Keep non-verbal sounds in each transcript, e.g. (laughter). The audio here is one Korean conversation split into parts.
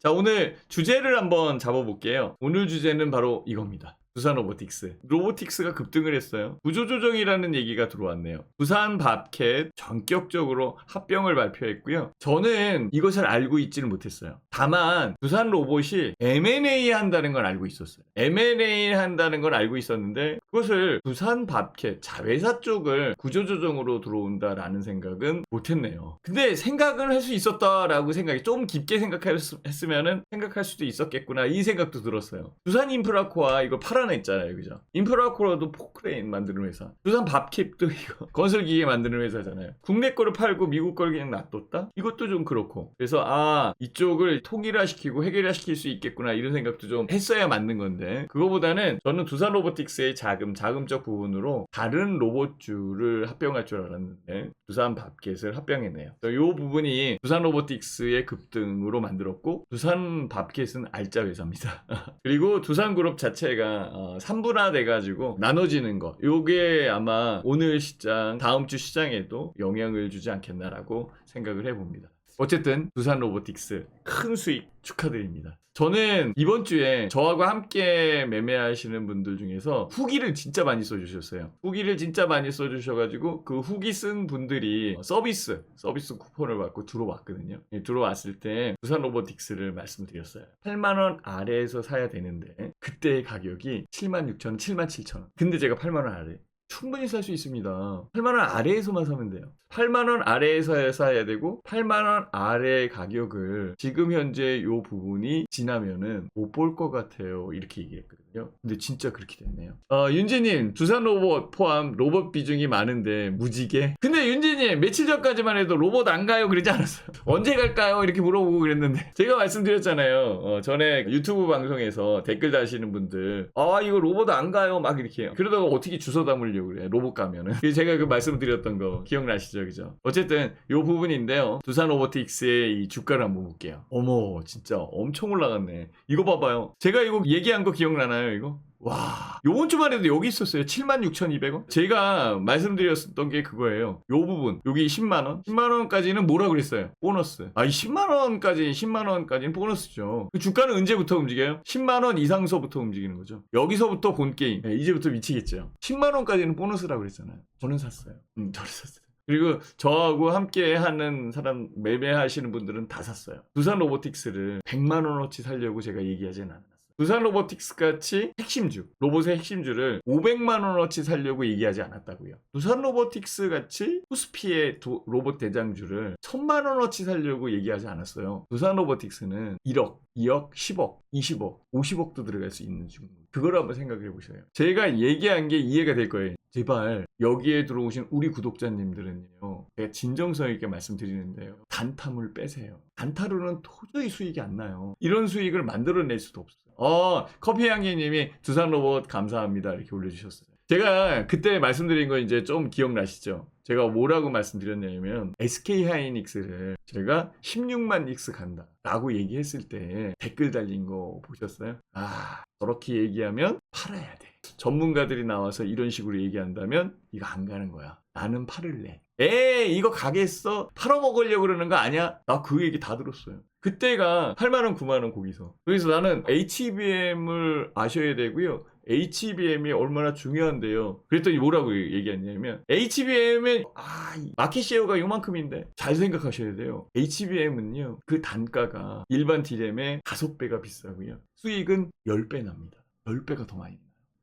자, 오늘 주제를 한번 잡아볼게요. 오늘 주제는 바로 이겁니다. 부산 로보틱스. 로보틱스가 급등을 했어요. 구조조정이라는 얘기가 들어왔네요. 부산 밥캣 전격적으로 합병을 발표했고요. 저는 이것을 알고 있지는 못했어요. 다만 부산 로봇이 M&A 한다는 건 알고 있었어요. M&A 한다는 건 알고 있었는데 그것을 부산 밥캣 자회사 쪽을 구조조정으로 들어온다라는 생각은 못했네요. 근데 생각을 할 수 있었다라고 생각이 좀 깊게 생각했으면은 생각할 수도 있었겠구나 이 생각도 들었어요. 두산 인프라코아 이거 팔아냈잖아요, 그죠? 인프라코아도 포크레인 만드는 회사. 두산 밥캡도 이거 (laughs) 건설기계 만드는 회사잖아요. 국내 거를 팔고 미국 걸 그냥 놔뒀다? 이것도 좀 그렇고. 그래서 아 이쪽을 통일화시키고 해결화시킬 수 있겠구나 이런 생각도 좀 했어야 맞는 건데 그거보다는 저는 두산 로보틱스의 자금 자금적 부분으로 다른 로봇주를 합병할 줄 알았는데 두산 밥켓을 합병했네요. 이 부분이 두산 로보틱스의 급등으로 만들었고 두산 밥켓은 알짜 회사입니다. (laughs) 그리고 두산 그룹 자체가 어, 3분화 돼가지고 나눠지는 거 요게 아마 오늘 시장 다음 주 시장에도 영향을 주지 않겠나라고 생각을 해봅니다. 어쨌든 두산 로보틱스 큰 수익 축하드립니다. 저는 이번 주에 저하고 함께 매매하시는 분들 중에서 후기를 진짜 많이 써주셨어요. 후기를 진짜 많이 써주셔가지고 그 후기 쓴 분들이 서비스, 서비스 쿠폰을 받고 들어왔거든요. 예, 들어왔을 때 두산 로보틱스를 말씀드렸어요. 8만원 아래에서 사야 되는데 그때의 가격이 7만 6천 원, 7만 7천 원. 근데 제가 8만원 아래. 충분히 살 수 있습니다. 8만원 아래에서만 사면 돼요. 8만원 아래에서 사야 되고 8만원 아래의 가격을 지금 현재 요 부분이 지나면은 못 볼 것 같아요. 이렇게 얘기했거든요. 근데 진짜 그렇게 됐네요. 어, 윤지님, 두산 로봇 포함 로봇 비중이 많은데 무지개? 근데 윤지 님, 며칠 전까지만 해도 로봇 안 가요? 그러지 않았어요? (laughs) 언제 갈까요? 이렇게 물어보고 그랬는데. (laughs) 제가 말씀드렸잖아요. 어, 전에 유튜브 방송에서 댓글 다시는 분들, 아, 이거 로봇 안 가요? 막 이렇게 해요. 그러다가 어떻게 주워 담으려고 그래, 로봇 가면은. (laughs) 제가 그 말씀드렸던 거 기억나시죠? 그죠? 어쨌든 요 부분인데요. 두산 로보틱스의 이 주가를 한번 볼게요. 어머, 진짜 엄청 올라갔네. 이거 봐봐요. 제가 이거 얘기한 거 기억나나요, 이거? 와, 요번 주만 해도 여기 있었어요. 76,200원? 제가 말씀드렸던 게 그거예요. 요 부분, 여기 10만원? 10만원까지는 뭐라 그랬어요? 보너스. 아, 이 10만원까지, 10만원까지는 보너스죠. 그 주가는 언제부터 움직여요? 10만원 이상서부터 움직이는 거죠. 여기서부터 본 게임. 네, 이제부터 미치겠죠. 10만원까지는 보너스라고 그랬잖아요. 저는 샀어요. 음, 저는 샀어요. 그리고 저하고 함께 하는 사람 매매하시는 분들은 다 샀어요. 두산 로보틱스를 100만 원어치 살려고 제가 얘기하진 않았어요. 두산 로보틱스 같이 핵심주, 로봇의 핵심주를 500만 원어치 살려고 얘기하지 않았다고요. 두산 로보틱스 같이 코스피의 도- 로봇 대장주를 1000만 원어치 살려고 얘기하지 않았어요. 두산 로보틱스는 1억, 2억, 10억, 20억, 50억도 들어갈 수 있는 중입니다. 그걸 한번 생각해 보셔요. 제가 얘기한 게 이해가 될 거예요. 제발 여기에 들어오신 우리 구독자님들은요. 제가 진정성 있게 말씀드리는데요. 단타물 빼세요. 단타로는 도저히 수익이 안 나요. 이런 수익을 만들어낼 수도 없어요. 어, 커피향기님이 두산 로봇 감사합니다. 이렇게 올려주셨어요. 제가 그때 말씀드린 거 이제 좀 기억나시죠? 제가 뭐라고 말씀드렸냐면 SK 하이닉스를 제가 16만 닉스 간다 라고 얘기했을 때 댓글 달린 거 보셨어요? 아 저렇게 얘기하면 팔아야 돼 전문가들이 나와서 이런 식으로 얘기한다면 이거 안 가는 거야 나는 팔을래 에이 이거 가겠어 팔아먹으려고 그러는 거 아니야? 나 그 얘기 다 들었어요 그때가 8만원 9만원 거기서 그래서 나는 HBM을 아셔야 되고요 HBM이 얼마나 중요한데요. 그랬더니 뭐라고 얘기했냐면 HBM은 아, 이 마켓 쉐어가 요만큼인데 잘 생각하셔야 돼요. HBM은요. 그 단가가 일반 D램의 5배가 비싸고요. 수익은 10배 납니다. 10배가 더 많이.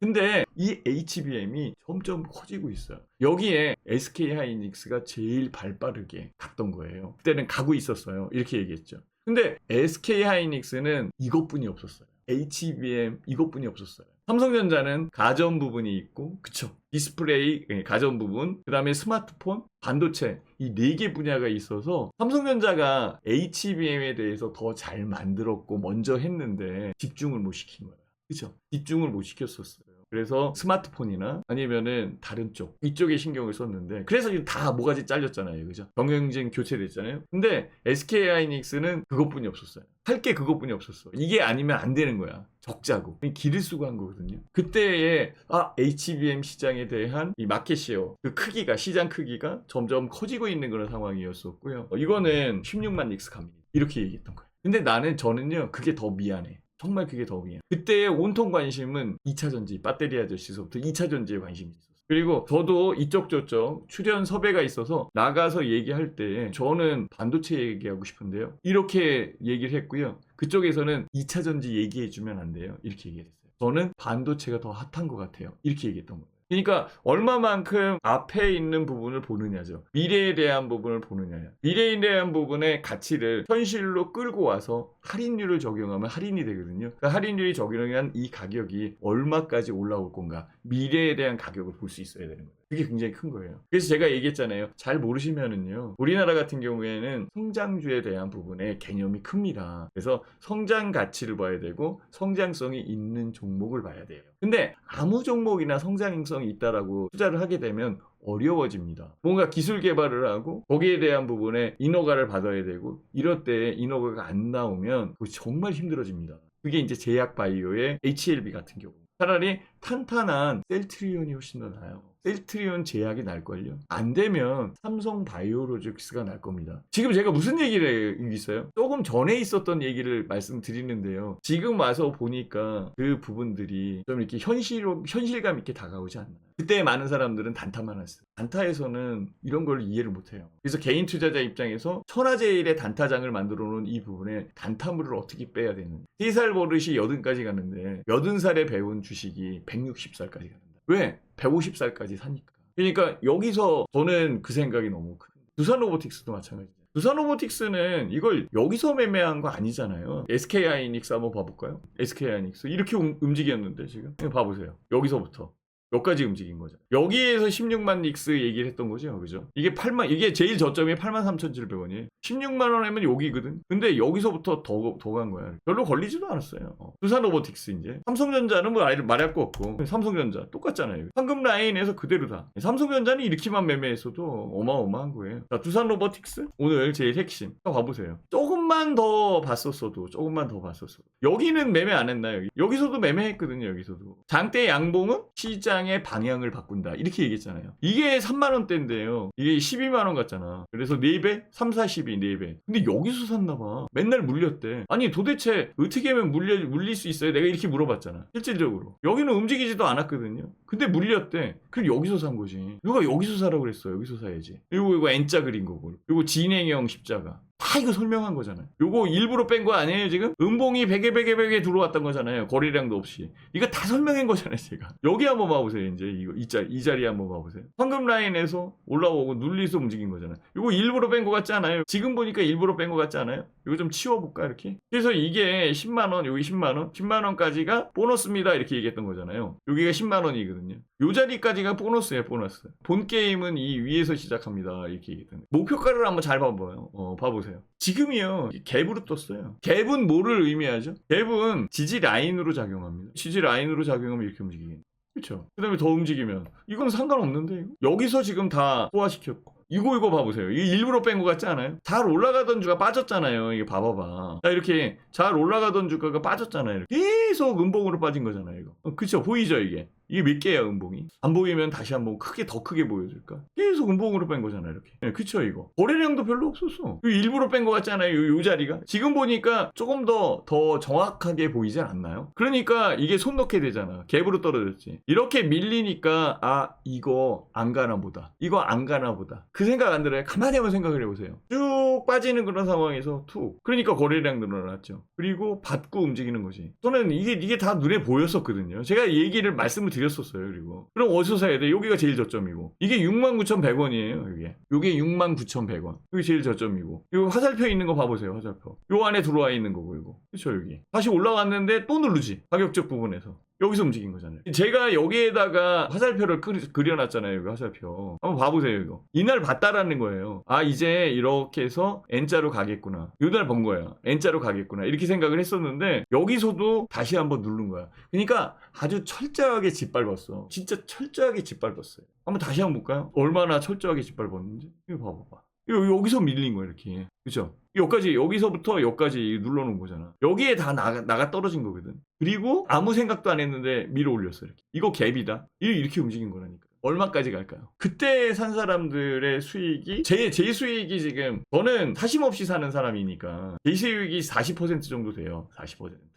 근데 이 HBM이 점점 커지고 있어요. 여기에 SK 하이닉스가 제일 발 빠르게 갔던 거예요. 그때는 가고 있었어요. 이렇게 얘기했죠. 근데 SK 하이닉스는 이것뿐이 없었어요. HBM 이것뿐이 없었어요. 삼성전자는 가전 부분이 있고, 그쵸. 디스플레이, 예, 가전 부분, 그 다음에 스마트폰, 반도체, 이 네 개 분야가 있어서 삼성전자가 HBM에 대해서 더 잘 만들었고, 먼저 했는데, 집중을 못 시킨 거야. 그쵸. 집중을 못 시켰었어요. 그래서 스마트폰이나 아니면은 다른 쪽 이쪽에 신경을 썼는데 그래서 지금 다 모가지 잘렸잖아요. 그죠 경영진 교체됐잖아요. 근데 SK 하이닉스는 그것뿐이 없었어요. 할 게 그것뿐이 없었어. 이게 아니면 안 되는 거야. 적자고. 길을 쓰고 한 거거든요. 그때의 아 HBM 시장에 대한 이 마켓 시어 그 크기가 시장 크기가 점점 커지고 있는 그런 상황이었었고요. 어, 이거는 16만 닉스 갑니다 이렇게 얘기했던 거예요. 근데 나는 저는요 그게 더 미안해. 정말 그게 더 미안. 그때의 온통 관심은 2차 전지 배터리 아저씨서부터 2차 전지에 관심이 있었어요. 그리고 저도 이쪽 저쪽 출연 섭외가 있어서 나가서 얘기할 때 저는 반도체 얘기하고 싶은데요. 이렇게 얘기를 했고요. 그쪽에서는 2차 전지 얘기해 주면 안 돼요. 이렇게 얘기했어요. 저는 반도체가 더 핫한 것 같아요. 이렇게 얘기했던 거예요. 그러니까 얼마만큼 앞에 있는 부분을 보느냐죠. 미래에 대한 부분을 보느냐요. 미래에 대한 부분의 가치를 현실로 끌고 와서 할인율을 적용하면 할인이 되거든요. 그 할인율이 적용한 이 가격이 얼마까지 올라올 건가. 미래에 대한 가격을 볼 수 있어야 되는 거예요. 그게 굉장히 큰 거예요. 그래서 제가 얘기했잖아요. 잘 모르시면은요. 우리나라 같은 경우에는 성장주에 대한 부분에 개념이 큽니다. 그래서 성장 가치를 봐야 되고 성장성이 있는 종목을 봐야 돼요. 근데 아무 종목이나 성장성이 있다라고 투자를 하게 되면 어려워집니다. 뭔가 기술 개발을 하고 거기에 대한 부분에 인허가를 받아야 되고 이럴 때 인허가가 안 나오면 정말 힘들어집니다. 그게 이제 제약 바이오의 HLB 같은 경우. 차라리 탄탄한 셀트리온이 훨씬 더 나아요. 셀트리온 제약이 날걸요. 안 되면 삼성 바이오로직스가 날 겁니다. 지금 제가 무슨 얘기를 있어요? 조금 전에 있었던 얘기를 말씀드리는데요. 지금 와서 보니까 그 부분들이 좀 이렇게 현실 현실감 있게 다가오지 않나요? 그때 많은 사람들은 단타만 했어요. 단타에서는 이런 걸 이해를 못해요. 그래서 개인 투자자 입장에서 천하제일의 단타장을 만들어 놓은 이 부분에 단타물을 어떻게 빼야 되는지. 3살 버릇이 80까지 갔는데 80살에 배운 주식이 160살까지 갑니다. 왜? 150살까지 사니까. 그러니까 여기서 저는 그 생각이 너무 커요. 두산 로보틱스도 마찬가지예요. 두산 로보틱스는 이걸 여기서 매매한 거 아니잖아요. SK 하이닉스 한번 봐볼까요? SK 하이닉스 이렇게 움- 움직였는데 지금 봐보세요. 여기서부터 여기까지 움직인 거죠. 여기에서 16만 닉스 얘기를 했던 거죠. 그죠? 이게 8만, 이게 제일 저점이 8만 3,700원이에요. 16만 원 하면 여기거든. 근데 여기서부터 더, 더 간 거야. 별로 걸리지도 않았어요. 어. 두산 로보틱스 이제. 삼성전자는 뭐 말- 말할 거 없고. 삼성전자 똑같잖아요. 황금 라인에서 그대로다. 삼성전자는 이렇게만 매매했어도 어마어마한 거예요. 자, 두산 로보틱스? 오늘 제일 핵심. 봐보세요. 조금만 더 봤었어도, 조금만 더 봤었어도. 여기는 매매 안 했나요? 여기? 여기서도 매매했거든요, 여기서도. 장대 양봉은 시장 의 방향을 바꾼다. 이렇게 얘기했잖아요. 이게 3만원대인데요. 이게 12만원 같잖아. 그래서 4배? 3, 4, 12, 4배. 근데 여기서 샀나봐. 맨날 물렸대. 아니, 도대체 어떻게 하면 물릴 수 있어요? 내가 이렇게 물어봤잖아. 실질적으로. 여기는 움직이지도 않았거든요. 근데 물렸대. 그럼 여기서 산 거지. 누가 여기서 사라고 그랬어. 여기서 사야지. 이거, 이거 N자 그린 거고. 이거 진행형 십자가. 다 이거 설명한 거잖아요. 요거 일부러 뺀 거 아니에요, 지금? 음봉이 베개, 베개, 베개 들어왔던 거잖아요. 거래량도 없이. 이거 다 설명한 거잖아요, 제가. 여기 한번 봐보세요, 이제. 이거, 이 자리, 이 자리 한번 봐보세요. 황금 라인에서 올라오고 눌리서 움직인 거잖아요. 이거 일부러 뺀 거 같지 않아요? 지금 보니까 일부러 뺀 거 같지 않아요? 이거 좀 치워볼까, 이렇게? 그래서 이게 10만원, 여기 10만원, 10만원까지가 보너스입니다. 이렇게 얘기했던 거잖아요. 여기가 10만원이거든요. 요 자리까지가 보너스예요, 보너스. 본 게임은 이 위에서 시작합니다. 이렇게 얘기했던. 목표가를 한번 잘 봐봐요. 어, 봐보세요. 지금이요. 갭으로 떴어요. 갭은 뭐를 의미하죠? 갭은 지지 라인으로 작용합니다. 지지 라인으로 작용하면 이렇게 움직이겠네. 그렇죠. 그다음에 더 움직이면 이건 상관없는데 이거? 여기서 지금 다 소화시켰고 이거 이거 봐보세요. 이게 일부러 뺀 것 같지 않아요? 잘 올라가던 주가 빠졌잖아요. 이게 봐봐봐. 자 이렇게 잘 올라가던 주가가 빠졌잖아요. 계속 음봉으로 빠진 거잖아요. 이거. 어, 그쵸? 보이죠 이게? 이게 몇 개야 음봉이? 안 보이면 다시 한번 크게 더 크게 보여줄까? 계속 음봉으로 뺀 거잖아요 이렇게. 네, 그쵸 이거? 거래량도 별로 없었어. 일부러 뺀것 같잖아요 요, 요 자리가. 지금 보니까 조금 더더 정확하게 보이지 않나요? 그러니까 이게 손 놓게 되잖아. 갭으로 떨어졌지. 이렇게 밀리니까 아 이거 안 가나 보다. 이거 안 가나 보다. 그 생각 안 들어요? 가만히 한번 생각을 해보세요. 쭉 빠지는 그런 상황에서 툭. 그러니까 거래량 늘어났죠. 그리고 받고 움직이는 거지. 저는 이게 이게 다 눈에 보였었거든요. 제가 얘기를 말씀을 드렸었어요. 그리고 그럼 어디서 사야 돼? 여기가 제일 저점이고 이게 69,100원이에요. 이게 이게 69,100원. 여기 제일 저점이고 이거 화살표 있는 거 봐보세요. 화살표. 요 안에 들어와 있는 거고 이거. 그렇죠 여기. 다시 올라왔는데 또 누르지. 가격적 부분에서. 여기서 움직인 거잖아요. 제가 여기에다가 화살표를 그- 그려 놨잖아요. 여기 화살표. 한번 봐보세요, 이거. 이날 봤다라는 거예요. 아, 이제 이렇게 해서 N자로 가겠구나. 이날 본 거야. N자로 가겠구나. 이렇게 생각을 했었는데, 여기서도 다시 한번 누른 거야. 그러니까 아주 철저하게 짓밟았어. 진짜 철저하게 짓밟았어요. 한번 다시 한번 볼까요? 얼마나 철저하게 짓밟았는지. 이거 봐봐봐. 여기서 밀린 거야, 이렇게. 그죠? 여기까지 여기서부터 여기까지 눌러놓은 거잖아. 여기에 다 나가, 나가 떨어진 거거든. 그리고 아무 생각도 안 했는데 밀어 올렸어 이렇게. 이거 갭이다. 이렇게 움직인 거라니까. 얼마까지 갈까요? 그때 산 사람들의 수익이 제, 제 수익이 지금 저는 사심 없이 사는 사람이니까 제 수익이 40% 정도 돼요. 40%.